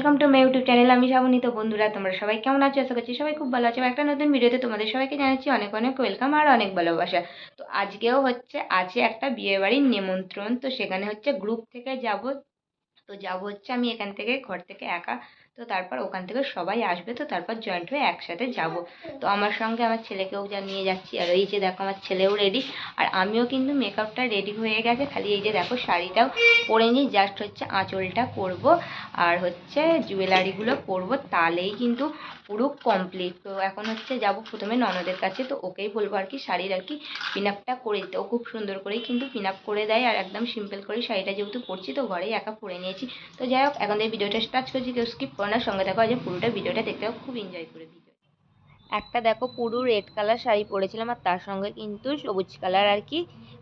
Welcome to my YouTube channel আমি শ্রাবণী তো বন্ধুরা, তোমরা সবাই কেমন আছো? আশা করছি সবাই খুব ভালো আছো। একটা নতুন ভিডিওতে তোমাদের সবাইকে জানাচ্ছি অনেক অনেক ওয়েলকাম আর অনেক ভালোবাসা। তো আজকেও হচ্ছে আছে একটা বিয়ে বাড়ির নিমন্ত্রণ। তো সেখানে হচ্ছে গ্রুপ থেকে যাব। তো যাব হচ্ছে আমি এখান থেকে, ঘর থেকে একা। তো তারপর ওখান থেকে সবাই আসবে, তো তারপর জয়েন্ট হয়ে একসাথে যাব। তো আমার সঙ্গে আমার ছেলেকেও যা নিয়ে যাচ্ছি, আর এই যে দেখো আমার ছেলেও রেডি আর আমিও কিন্তু মেকআপটা রেডি হয়ে গেছে। খালি এই যে দেখো শাড়িটাও পরে নিই জাস্ট হচ্ছে আঁচলটা করব, আর হচ্ছে জুয়েলারিগুলো পরবো তাহলেই কিন্তু পুরো কমপ্লিট তো এখন হচ্ছে যাব প্রথমে ননদের কাছে, তো ওকেই বলব আর কি শাড়ির আর কি পিন আপটা করে দিতে। ও খুব সুন্দর করেই কিন্তু পিন আপ করে দেয়, আর একদম সিম্পল করে শাড়িটা যেহেতু পরছি, তো ঘরেই একা পরে নিয়েছি। তো যাই হোক, এখন এই ভিডিওটা স্টার্ট করছি, কেউ স্কিপ না সঙ্গে থাকো যে পুরোটা ভিডিওটা দেখতে খুব এনজয় করে ভিডিও একটা দেখো পুরো রেড কালার শাড়ি পরেছিলাম আর তার সঙ্গে কিন্তু সবুজ কালার আর কি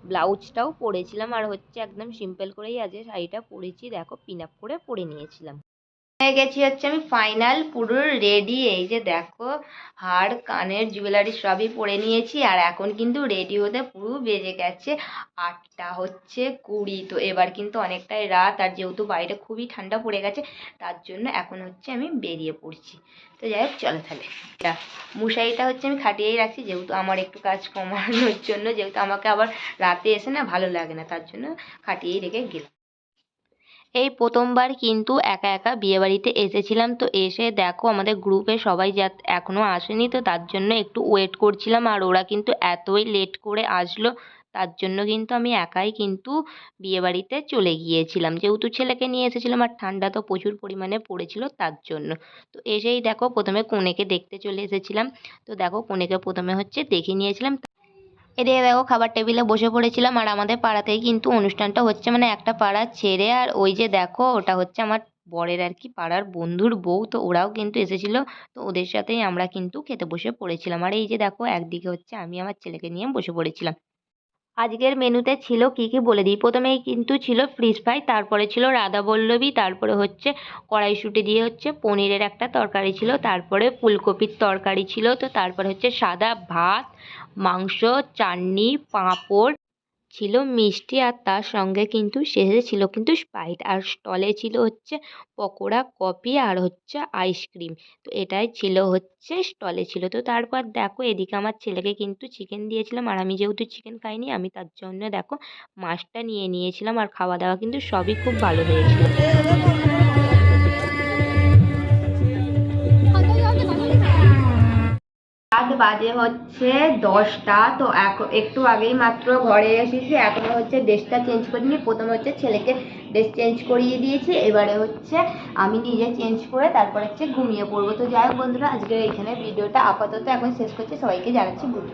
ব্লাউজটাও পরেছিলাম আর হচ্ছে একদম সিম্পল করেই আজকে শাড়িটা পরেছি, দেখো পিন আপ করে পরে নিয়েছিলাম। হয়ে গেছি হচ্ছে আমি ফাইনাল পুরো রেডি এই যে দেখো, হার, কানের জুয়েলারি সবই পরে নিয়েছি, আর এখন কিন্তু রেডি হতে পুরো বেজে গেছে আটটা হচ্ছে কুড়ি। তো এবার কিন্তু অনেকটাই রাত, আর যেহেতু বাইরে খুবই ঠান্ডা পড়ে গেছে, তার জন্য এখন হচ্ছে আমি বেরিয়ে পড়ছি। তো যাই হোক, চলো তাহলে। এটা মশারিটা হচ্ছে আমি খাটিয়েই রাখছি, যেহেতু আমার একটু কাজ কমানোর জন্য, যেহেতু আমাকে আবার রাতে এসে না ভালো লাগে না, তার জন্য খাটিয়েই রেখে গেলাম। এই প্রথমবার কিন্তু একা একা বিয়েবাড়িতে এসেছিলাম। তো এসে দেখো আমাদের গ্রুপে সবাই যা এখনও আসেনি, তো তার জন্য একটু ওয়েট করছিলাম। আর ওরা কিন্তু এতই লেট করে আসলো, তার জন্য কিন্তু আমি একাই কিন্তু বিয়েবাড়িতে চলে গিয়েছিলাম। যেহেতু ছেলেকে নিয়ে এসেছিলাম আর ঠান্ডা তো প্রচুর পরিমাণে পড়েছিল তার জন্য। তো এসেই দেখো প্রথমে কনেকে দেখতে চলে এসেছিলাম। তো দেখো কনেকে প্রথমে হচ্ছে দেখে নিয়েছিলাম। এদিকে দেখো খাবার টেবিলে বসে পড়েছিলাম আর আমাদের পাড়াতেই কিন্তু অনুষ্ঠানটা হচ্ছে মানে একটা পাড়া ছেড়ে আর ওই যে দেখো ওটা হচ্ছে আমার বরের আর কি পাড়ার বন্ধুর বউ তো ওরাও কিন্তু এসেছিল। তো ওদের সাথেই আমরা কিন্তু খেতে বসে পড়েছিলাম। আর এই যে দেখো একদিকে হচ্ছে আমি আমার ছেলেকে নিয়ে বসে পড়েছিলাম। আজকের মেনুতে ছিল কি কি বলে দিই। প্রথমেই কিন্তু ছিল ফ্রিজ ফ্রাই তারপরে ছিল রাধা বল্লবী তারপরে হচ্ছে কড়াইশুঁটি দিয়ে হচ্ছে পনিরের একটা তরকারি ছিল, তারপরে ফুলকপির তরকারি ছিল, তো তারপরে হচ্ছে সাদা ভাত, মাংস, চাটনি, পাঁপড় ছিল মিষ্টি আর তার সঙ্গে কিন্তু শেষে ছিল কিন্তু স্প্রাইট। আর স্টলে ছিল হচ্ছে পকোড়া, কফি আর হচ্ছে আইসক্রিম। তো এটাই ছিল হচ্ছে স্টলে ছিল। তো তারপর দেখো এদিকে আমার ছেলেকে কিন্তু চিকেন দিয়েছিলাম। আর আমি যেহেতু চিকেন খাইনি, আমি তার জন্য দেখো মাছটা নিয়ে নিয়েছিলাম। আর খাওয়া দাওয়া কিন্তু সবই খুব ভালো হয়েছিল। রাত বাজে হচ্ছে দশটা, তো একটু আগেই মাত্র ঘরে এসেছি, এখনও হচ্ছে ড্রেসটা চেঞ্জ করিনি, প্রথমে হচ্ছে ছেলেকে ড্রেস চেঞ্জ করিয়ে দিয়েছি, এবারে হচ্ছে আমি নিজে চেঞ্জ করে তারপর হচ্ছে ঘুমিয়ে পড়ব। তো যাই হোক বন্ধুরা আজকে এখানে ভিডিওটা আপাতত এখন শেষ করছি, সবাইকে জানাচ্ছি গুড